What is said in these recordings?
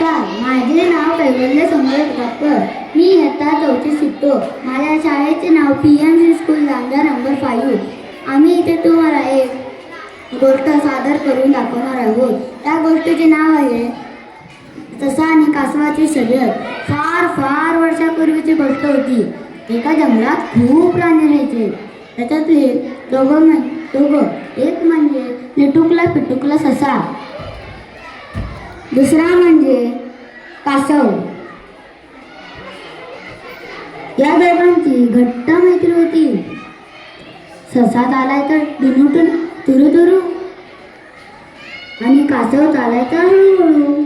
नमस्कार माझे नाव कैवल्य संगत ठाकर मी इयत्ता चौथी शिकतो. माझ्या शाळेचे नाव P M C school Lanja number five. आम्ही इथे तुम्हाला एक गोष्ट सादर करून दाखवणार आहोत. त्या गोष्टीचे नाव आहे ससा आणि कासवाची शर्यत फार फार वर्षापूर्वीची गोष्ट होती. एका जंगलात खूप प्राणी राहायचे. त्याच्यातले दोघं म्हण दोघं. एक म्हणजे लिटुकला पिटुकला ससा. दुसरा म्हणजे कासव. या दोघांची घट्ट मैत्री होती. ससा तर दुनुटून तुरु तुरु आणि कासव तर हळूहळू.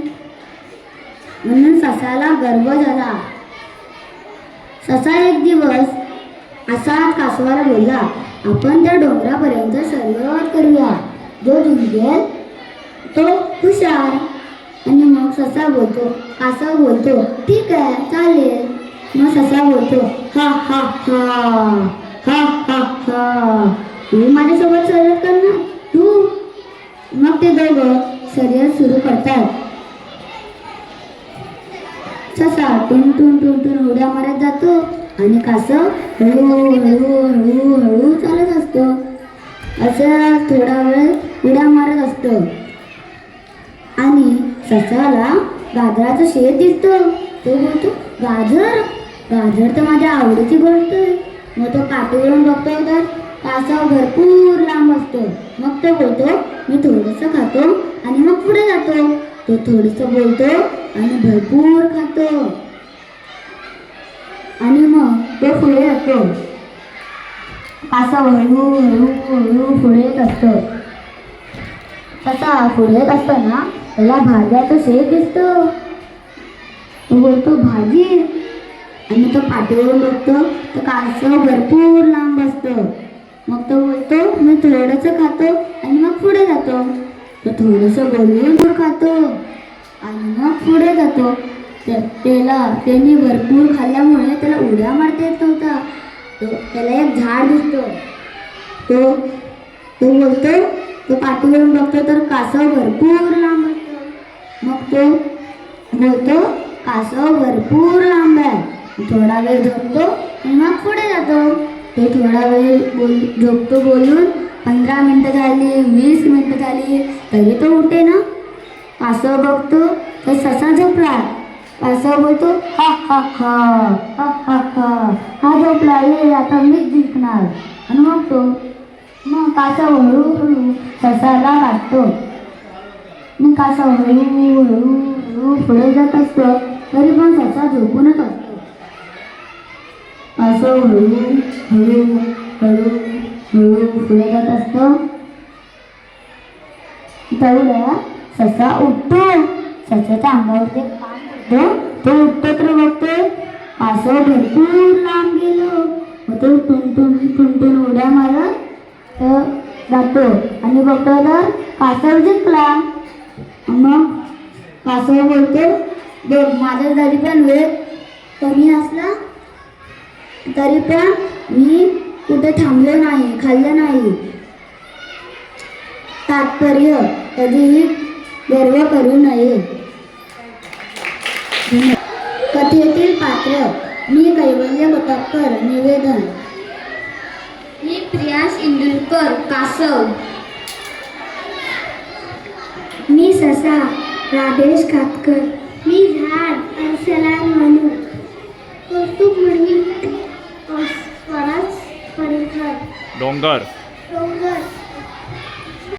म्हणून ससाला गर्व झाला. ससा एक दिवस असा कासवाला बोलला आपण त्या डोंगरापर्यंत शर्यत करूया. जो जिंकेल तो हुशार. आणि मग ससा बोलतो कासव बोलतो ठीक आहे चालेल. मग ससा बोलतो हा हा हा हा हा हा. तू माझ्यासोबत शर्यत करणार? तू? मग ते दोघं शर्यत सुरू करतात. ससा टुन टुन टुन टुन उड्या मारत जातो आणि कासव हळू हळू हळू हळू चालत असतो. असं थोडा वेळ उड्या मारत असतो. आणि ससाला गाजराचं शेत दिसतं. तो बोलतो गाजर गाजर तर माझ्या आवडीची गोष्ट आहे. मग तो काठीवरून बघतोय तर कासव भरपूर लांब असतो मग तो बोलतो मी थोडंसं खातो आणि मग पुढे जातो. तो थोडंसं बोलतो आणि भरपूर खातो. आणि मग तो पुढे जातो. कासव हळू हळू हळू पुढे जातो. असतो तसा पुढे येत असताना त्याला भाज्याचं शेत दिसतं. तो बोलतो भाजी. आणि तो पाठीवर बघतो तर कासव भरपूर लांब असतं मग तो बोलतो मी थोडंसं खातो आणि मग पुढे जातो. तो थोडंसं बोलून दूर खातो आणि मग पुढे जातो. त्या- त्याला त्यांनी भरपूर खाल्ल्यामुळे त्याला उड्या मारता येत नव्हता तो त्याला एक झाड दिसतो. तो तो बोलतो तो पाठीवरून बघतो तर कासव भरपूर लांब मग तो बोलतो कासव भरपूर लांब आहे. थोडा वेळ झोपतो आणि मग पुढे जातो. तो थोडा वेळ बोल झोपतो बोलून पंधरा मिनटं झाली वीस मिनटं झाली तरी तो उठे ना. कासव बघतो तर ससा झोपला. कासव बोलतो हा हा हा हा हा हा हा झोपला ये आता मीच जिंकणार आणि मग तो मग कासव हळूहळू ससाला वाटतो मी का हळू हळू हळू पुढे जात असतो तरी पण ससा झोपूनच असतो. असं हळू हळू हळू हळू पुढे जात असतो. तेवढ्या ससा उठतो ससाच्या अंगावरती ते पान तो उठतो तर बघतो असं भरपूर लांब गेलो. मग तो टुन टुन उड्या मारत जातो. आणि बघतो तर कासव जिंकला. मग कासव बोलतो बघ माझा जरी पण वेळ कमी असला तरी पण मी कुठे थांबलो नाही खाल्लं नाही. तात्पर्य कधीही गर्व करू नये. कथेतील पात्र मी कैवल्य गोटक्कर निवेदन. प्रियास इंदुरकर कासव. मी ससा राधेश कातकर मी झाड अर्सला मनू कौतुक म्हणून स्वराज परिकर डोंगर.